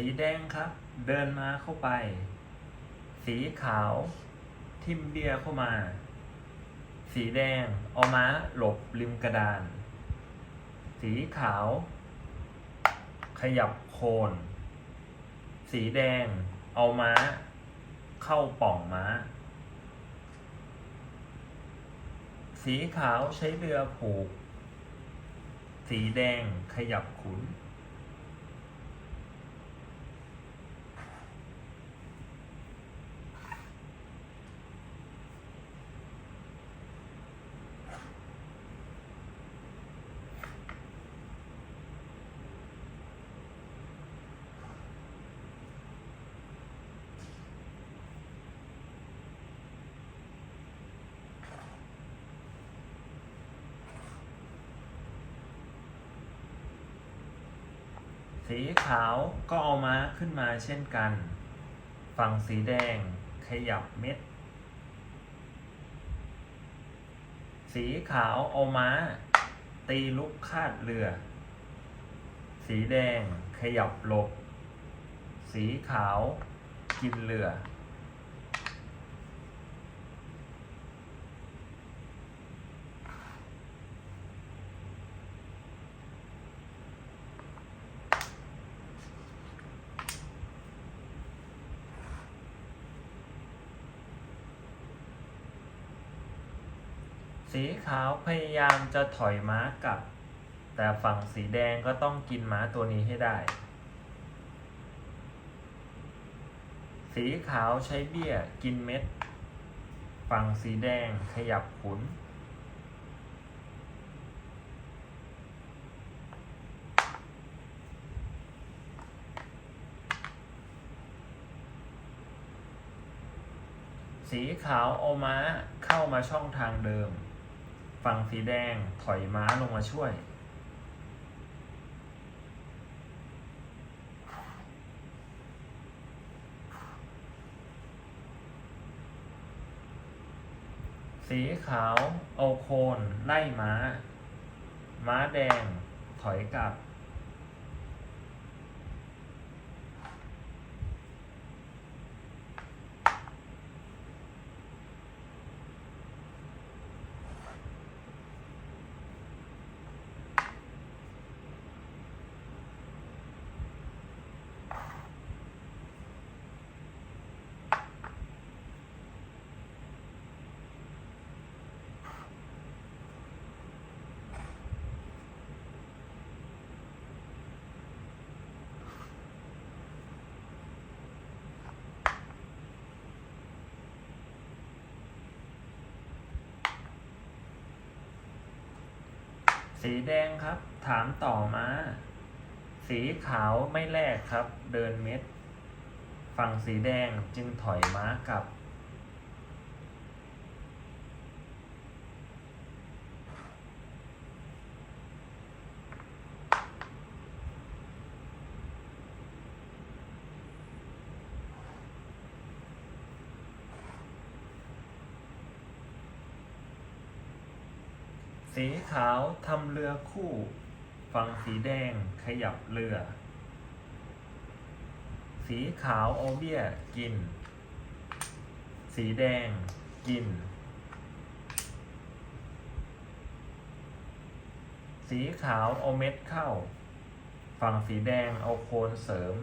สีแดงครับ เดินมาเข้าไป สีขาว ทิมเบียเข้ามา สีแดงเอาม้าหลบริมกระดาน สีขาว ขยับโคน สีแดงเอาม้า เข้าป่องม้า สีขาวใช้เรือผูก สีแดงขยับขุน สีขาวก็เอาม้าขึ้นมาเช่นกัน ฝั่งสีแดงขยับเม็ด สีขาวเอาม้า ตีลุกคาดเรือ สีแดงขยับหลบ สีขาวกินเรือ สีขาวพยายามจะถอยม้ากลับ แต่ฝั่งสีแดงก็ต้องกินม้าตัวนี้ให้ได้ สีขาวใช้เบี้ยกินเม็ด ฝั่งสีแดงขยับขุน สีขาวเอาม้าเข้ามาช่องทางเดิม ฝั่งสีแดงถอยม้าลงมาช่วย สีขาวเอาโคนไล่ม้า ม้าแดงถอยกลับ สีแดงครับ ถามต่อมา สีขาวไม่แลกครับ เดินเม็ด ฝั่งสีแดงจึงถอยม้ากลับ สีขาวทำเรือคู่ ฝั่งสีแดงขยับเรือ สีขาวเอาเบี้ยกิน สีแดงกิน สีขาวเอาเม็ดเข้า ฝั่งสีแดงเอาโคนเสริม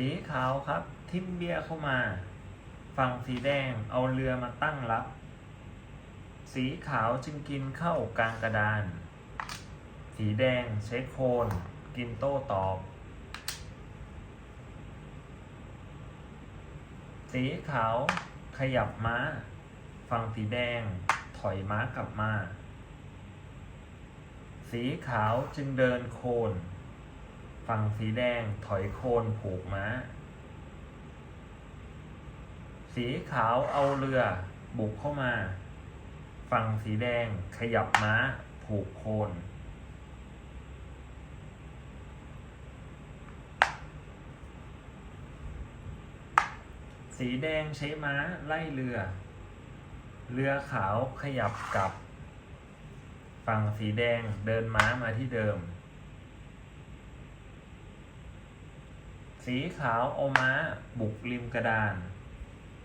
สีขาวครับ ทิมเบียเข้ามา ฝั่งสีแดงเอาเรือมาตั้งรับ สีขาวจึงกินเข้ากลางกระดาน สีแดงใช้โคนกินโต้ตอบ สีขาวขยับม้า ฝั่งสีแดงถอยม้ากลับมา สีขาวจึงเดินโคน ฝั่งสีแดงถอยโคนผูกม้า สีขาวเอาเรือบุกเข้ามา ฝั่งสีแดงขยับม้าผูกโคน สีแดงใช้ม้าไล่เรือ เรือขาวขยับกลับ ฝั่งสีแดงเดินม้ามาที่เดิม สีขาวเอาม้า บุกริมกระดาน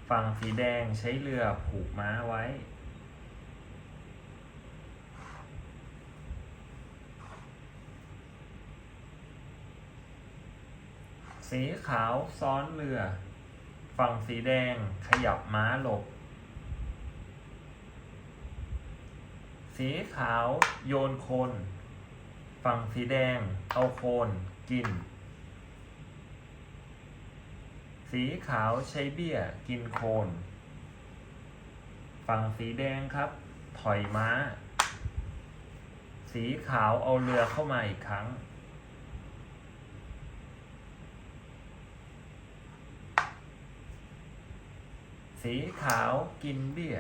ฝั่งสีแดงใช้เรือผูกม้าไว้ สีขาวซ้อนเรือ ฝั่งสีแดงขยับม้าหลบ สีขาวโยนโคน ฝั่งสีแดงเอาโคนกิน สีขาวใช้เบี้ยกินโคนฝั่งสีแดงครับ ถอยม้า สีขาวเอาเรือเข้ามาอีกครั้ง สีขาวกินเบี้ย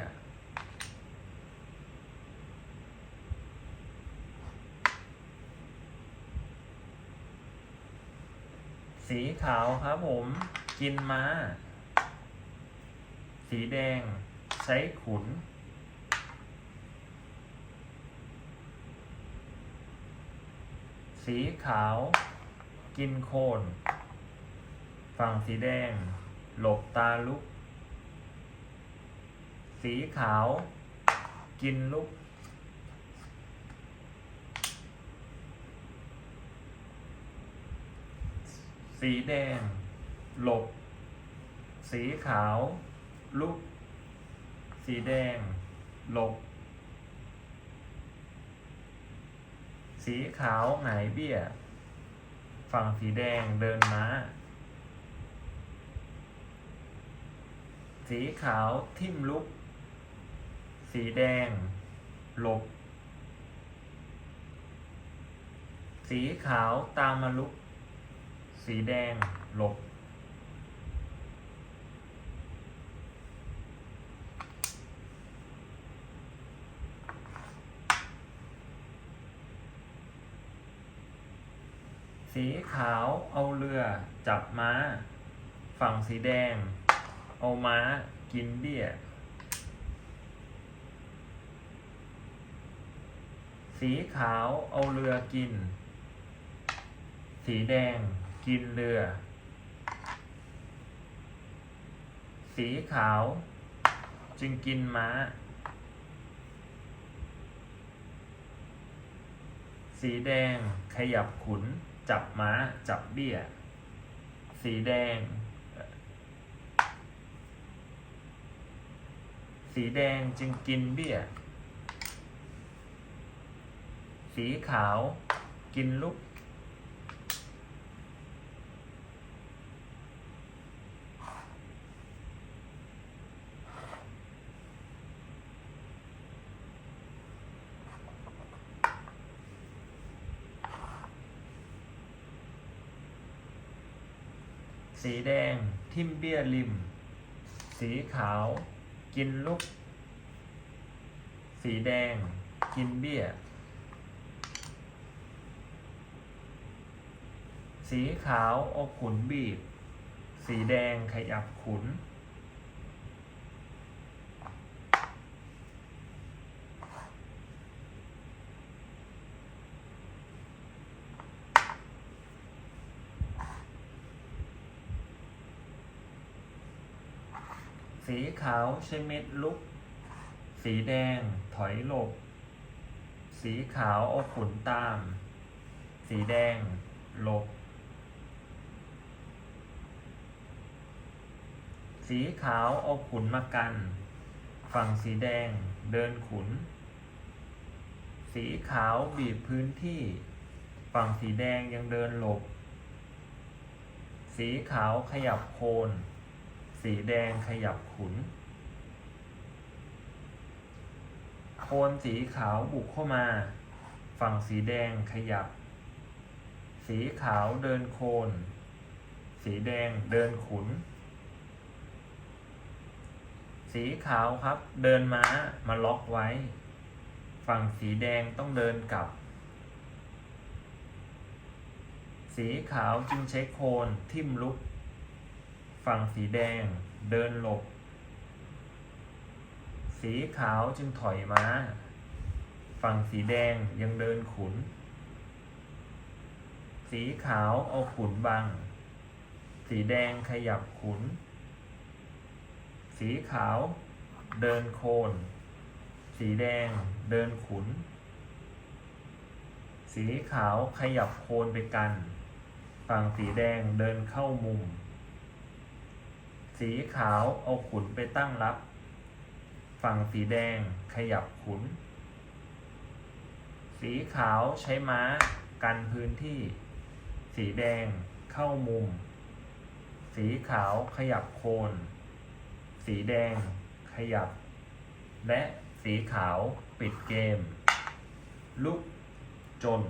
สีขาวครับผม กินม้า สีแดง ใช้ขุน สีขาว กินโคน ฝั่งสีแดง หลบตาลุก สีขาว กินลุกสีแดง หลบ สีขาว ลุก สีแดง หลบ สีขาวหงายเบี้ย ฝั่งสีแดงเดินม้า สีขาวทิ่มลุก สีแดง หลบ สีขาวตามมาลุก สีแดงหลบ สีขาวเอาเรือจับม้า ฝั่งสีแดง เอาม้ากินเบี้ย สีขาวเอาเรือกิน สีแดงกินเรือ สีขาวจึงกินม้า สีแดงขยับขุน จับม้า จับเบี้ย สีแดง สีแดงจึงกินเบี้ย สีขาว กินลูก สีแดงทิมเบี้ยริม สีขาว กินลูก สีแดง กินเบี้ย สีขาวอกขุนบีบ สีแดงขยับขุน สีขาวใช้เม็ดลุก สีแดงถอยหลบ สีขาวเอาขุนตาม สีแดงหลบ สีขาวเอาขุนมากัน ฝั่งสีแดงเดินขุน สีขาวบีบพื้นที่ ฝั่งสีแดงยังเดินหลบ สีขาวขยับโคน สีแดงขยับขุน โคนสีขาวบุกเข้ามา ฝั่งสีแดงขยับ สีขาวเดินโคน สีแดงเดินขุน สีขาวครับ เดินม้ามาล็อกไว้ ฝั่งสีแดงต้องเดินกลับ สีขาวจึงใช้โคนทิ่มลุก ฝั่งสีแดงเดินหลบ สีขาวจึงถอยมา ฝั่งสีแดงยังเดินขุน สีขาวเอาขุนบัง สีแดงขยับขุน สีขาวเดินโคน สีแดงเดินขุน สีขาวขยับโคนไปกัน ฝั่งสีแดงเดินเข้ามุม สีขาวเอาขุนไปตั้งรับ ฝั่งสีแดงขยับขุน สีขาวใช้ม้ากันพื้นที่ สีแดงเข้ามุม สีขาวขยับโคน สีแดงขยับ และสีขาวปิดเกม ลุกจน